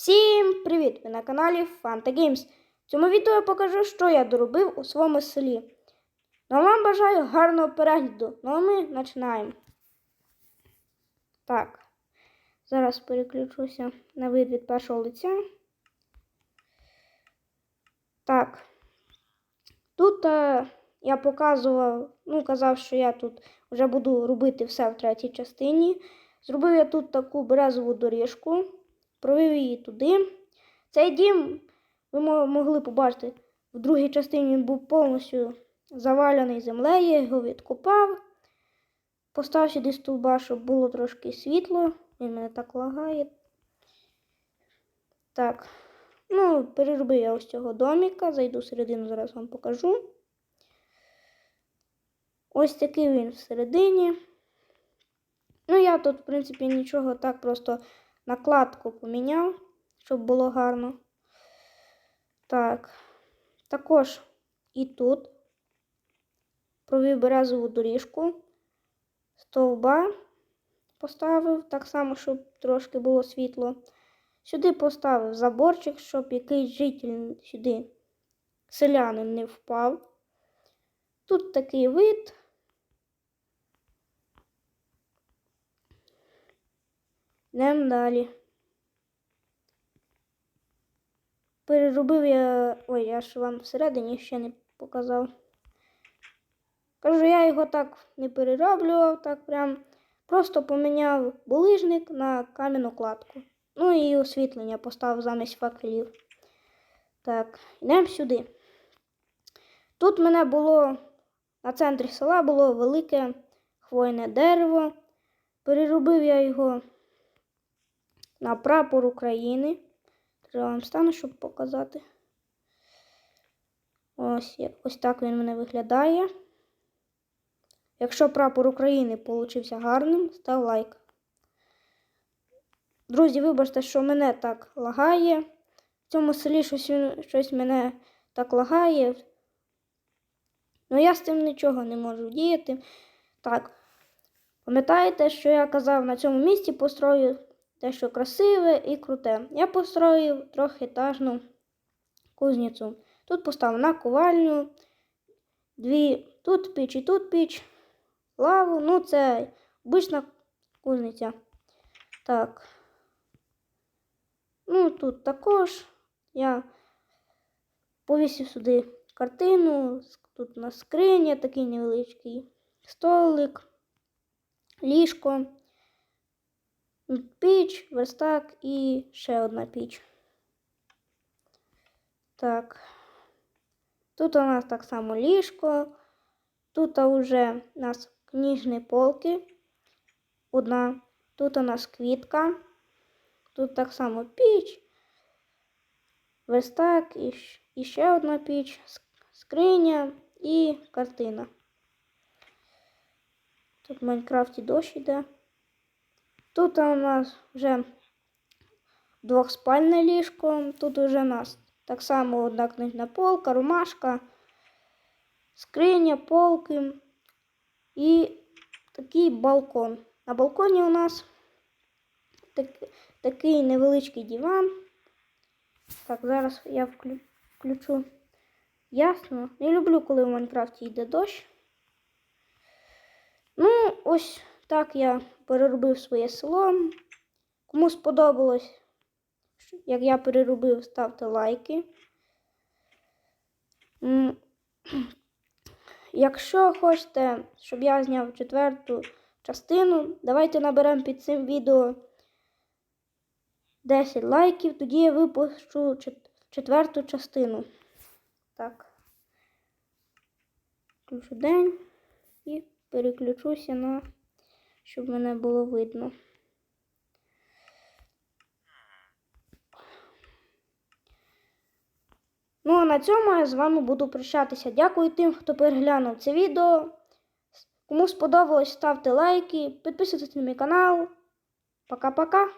Всім привіт! Ви на каналі Fanta Games. В цьому відео я покажу, що я доробив у своєму селі. Ну а вам бажаю гарного перегляду. Ну а ми починаємо. Так. Зараз переключуся на вид від першого лиця. Так. Тут е, я показував, ну, казав, що я тут вже буду робити все в третій частині. Зробив я тут таку березову доріжку, провів її туди. Цей дім, ви могли побачити, в другій частині він був повністю завалений землею, я його відкопав. Поставив сюди стовба, щоб було трошки світло. Він мене так лагає. Так. Ну, переробив я ось цього доміка. Зайду всередину, зараз вам покажу. Ось такий він всередині. Ну, я тут, в принципі, нічого так просто накладку поміняв, щоб було гарно. Так. Також і тут провів березову доріжку, стовба поставив, так само, щоб трошки було світло. Сюди поставив заборчик, щоб якийсь житель сюди, селянин, не впав. Тут такий вид. Йдемо далі. Переробив я. Ой, я ж вам всередині ще не показав. Кажу, я його так не перероблював, так прям. Просто поміняв булижник на кам'яну кладку. Ну і освітлення поставив замість факелів. Так, йдемо сюди. Тут мене було на центрі села було велике хвойне дерево. Переробив я його на прапор України. Треба вам стану, щоб показати. Ось, ось так він мене виглядає. Якщо прапор України получився гарним, став лайк. Друзі, вибачте, що мене так лагає. В цьому селі щось, щось мене так лагає. Ну я з цим нічого не можу діяти. Так. Пам'ятаєте, що я казав на цьому місці построю дещо красиве і круте. Я построїв трьохетажну кузницю. Тут поставив наковальню, дві тут піч і тут піч, лаву. Ну, це обична кузниця. Так. Ну, тут також я повісив сюди картину. Тут у нас скриня, такий невеличкий столик, ліжко, піч, верстак і ще одна піч. Так. Тут у нас так само ліжко. Тут вже у нас книжні полки. Одна. Тут у нас квітка. Тут так само піч, верстак і, ще одна піч, скриня і картина. Тут в Майнкрафті дощ іде. Тут у нас вже двохспальне ліжко. Тут вже у нас так само одна книжна полка, ромашка, скриня, полки і такий балкон. На балконі у нас так, такий невеличкий диван. Так, зараз я включу. Ясно. Не люблю, коли в Майнкрафті йде дощ. Ну, ось так я переробив своє село. Кому сподобалось, як я переробив, ставте лайки. Якщо хочете, щоб я зняв четверту частину, давайте наберемо під цим відео 10 лайків, тоді я випущу четверту частину. Так. Включу день і переключуся на, щоб мене було видно. Ну, а на цьому я з вами буду прощатися. Дякую тим, хто переглянув це відео. Кому сподобалось, ставте лайки, підписуйтесь на мій канал. Пока-пока.